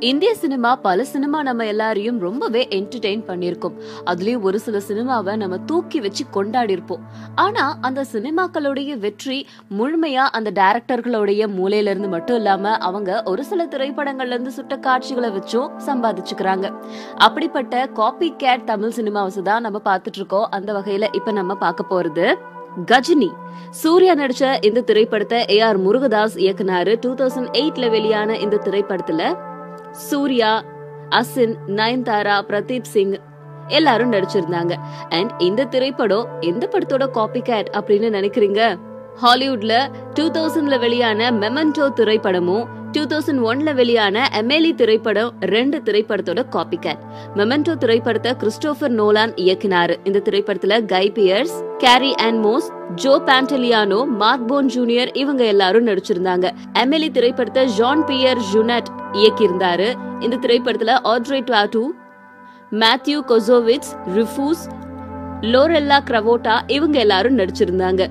இந்திய சினிமா பல சினிமா நம்ம எல்லாரையும் ரொம்பவே என்டர்டெயின் பண்ணிருக்கோம் அதுலயும் ஒரு சில சினிமாவை நம்ம தூக்கி வச்சு கொண்டாடி இருப்போம் ஆனா அந்த சினிமாக்களுடைய வெற்றி முழுமையா அந்த டைரக்டர்களுடைய மூலையில இருந்து மட்டும் இல்லாம அவங்க ஒரு சில திரைப்படங்கள்ல இருந்து சுட்ட காட்சிகளை வச்சும் சம்பாதிச்சுக்கிறாங்க. அப்படிப்பட்ட காப்பி கேட் தமிழ் சினிமாவை தான் நம்ம பார்த்துட்டு இருக்கோம் அந்த வகையில இப்ப நம்ம பார்க்க போறது கஜினி. சூர்யா நடிச்ச இந்த திரைப்படத்தை ஏ ஆர் முருகதாஸ் இயக்குனாரு. டூ தௌசண்ட் எயிட்ல வெளியான இந்த திரைப்படத்துல சூர்யா அசின் நயன்தாரா பிரதீப் சிங் எல்லாரும் நடிச்சிருந்தாங்க. அண்ட் இந்த திரைப்படம் எந்த படத்தோட காப்பி கேட் அப்படின்னு நினைக்கிறீங்க? ஹாலிவுட்ல டூ தௌசண்ட்ல வெளியான மெமெண்டோ திரைப்படமும் டூ தௌசண்ட் ஒன்ல வெளியான எம்எல்இ திரைப்படம் ரெண்டு திரைப்படத்தோட காப்பி கேட் மெமெண்டோ திரைப்படத்தை கிறிஸ்டோபர் நோலான் இயக்குனாரு. இந்த திரைப்படத்துல Guy Pearce Carrie Anne Moss Joe Pantoliano Mark Boone Junior இவங்க எல்லாரும் நடிச்சிருந்தாங்க. எம்எல்இ திரைப்படத்தை ஜான் பியர் ஜுனட் இயக்கியிருந்தாரு. இந்த திரைப்படத்துல ஆட்ரே டாட்டு மேத்யூ கொசோவிட்ஸ் ரிஃபூஸ் லோரெல்லா கிரவோட்டா இவங்க எல்லாரும் நடிச்சிருந்தாங்க.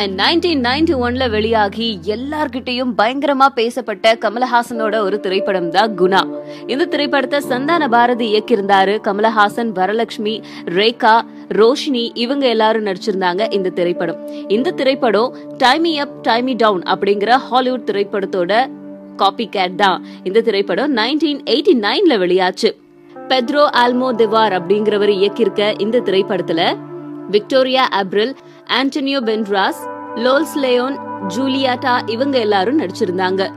அண்ட் நைன்டீன் நைன்டி ஒன்ல வெளியாகி எல்லார்கிட்டையும் பயங்கரமா பேசப்பட்ட கமலஹாசனோட ஒரு திரைப்படம் தான் குணா. இந்த திரைப்படத்தை சந்தான பாரதி இயக்கியிருந்தாரு. கமலஹாசன் வரலட்சுமி ரேகா ரோஷினி இவங்க எல்லாரும் நடிச்சிருந்தாங்க இந்த திரைப்படம். இந்த திரைப்படம் tie me up tie me down அப்படிங்கிற ஹாலிவுட் திரைப்படத்தோட காப்பி கேட் தான். இந்த திரைப்படம் நைன்டீன் எயிட்டி நைன்ல வெளியாச்சு. பெத்ரோ ஆல்மோ திவார் அப்படிங்கிறவர் இயக்கியிருக்க இந்த திரைப்படத்துல விக்டோரியா அப்ரில் ஆண்டனியோ பென்ட்ராஸ் லோல்ஸ் லேயோன் ஜூலியாட்டா இவங்க எல்லாரும் நடிச்சிருந்தாங்க.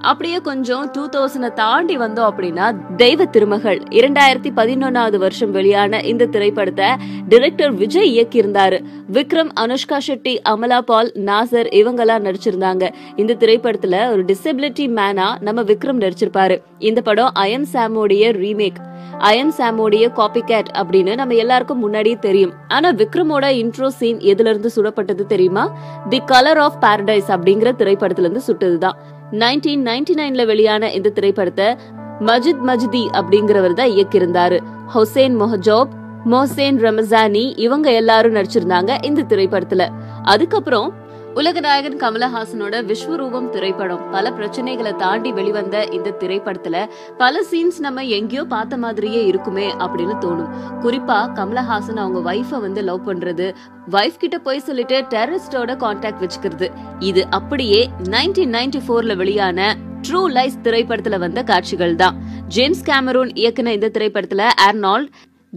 அப்படியே கொஞ்சம் டூ தௌசண்ட் தாண்டி வந்தோம் அப்படின்னா தெய்வ திருமகள். இரண்டாயிரத்தி பதினொன்னாவது வருஷம் வெளியான இந்த திரைப்படத்தை டிரெக்டர் விஜய் இயக்கியிருந்தாரு. விக்ரம் அனுஷ்கா ஷெட்டி அமலா பால் நாசர் இவங்கெல்லாம் நடிச்சிருந்தாங்க. இந்த திரைப்படத்துல ஒரு டிசபிலிட்டி மேனா நம்ம விக்ரம் நடிச்சிருப்பாரு. இந்த படம் அயன் சாமோடைய ரீமேக் அயன் சாமோடைய காப்பி கேட் அப்படின்னு நம்ம எல்லாருக்கும் முன்னாடியே தெரியும். ஆனா விக்ரமோட இன்ட்ரோ சீன் எதுல இருந்து சுடப்பட்டது தெரியுமா? தி கலர் ஆஃப் பாரடைஸ் அப்படிங்கிற திரைப்படத்துல இருந்து சுட்டதுதான். நைன்டீன் நைன்டி நைன்ல வெளியான இந்த திரைப்படத்தை மஜித் மஜ்தி அப்படிங்கிறவர் தான் இயக்கியிருந்தாரு. ஹொசேன் மொஹஜோப் மொஹசேன் ரமசானி இவங்க எல்லாரும் நடிச்சிருந்தாங்க இந்த திரைப்படத்துல. அதுக்கப்புறம் உலகநாயகன் கமலஹாசனோட விஸ்வரூபம் திரைப்படம். பல பிரச்சனைகளை தாண்டி வெளிவந்த இந்த திரைப்படத்துல பல சீன்ஸ் நம்ம எங்கேயோ பார்த்த மாதிரியே இருக்குமே அப்படின்னு தோணும். குறிப்பா கமலஹாசன் அவங்க வைஃப வந்து லவ் பண்றது வைஃப் கிட்ட போய் சொல்லிட்டு டெரரிஸ்டோட கான்டாக்ட் வச்சுக்கிறது. இது அப்படியே நைன்டீன் நைன்டி போர்ல வெளியான ட்ரூ லைஸ் திரைப்படத்துல வந்த காட்சிகள் தான். ஜேம்ஸ் கேமரூன் இயக்குன இந்த திரைப்படத்துல Arnold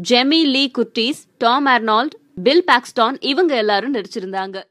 Jamie Lee Curtis Tom Arnold Bill Paxton இவங்க எல்லாரும் நடிச்சிருந்தாங்க.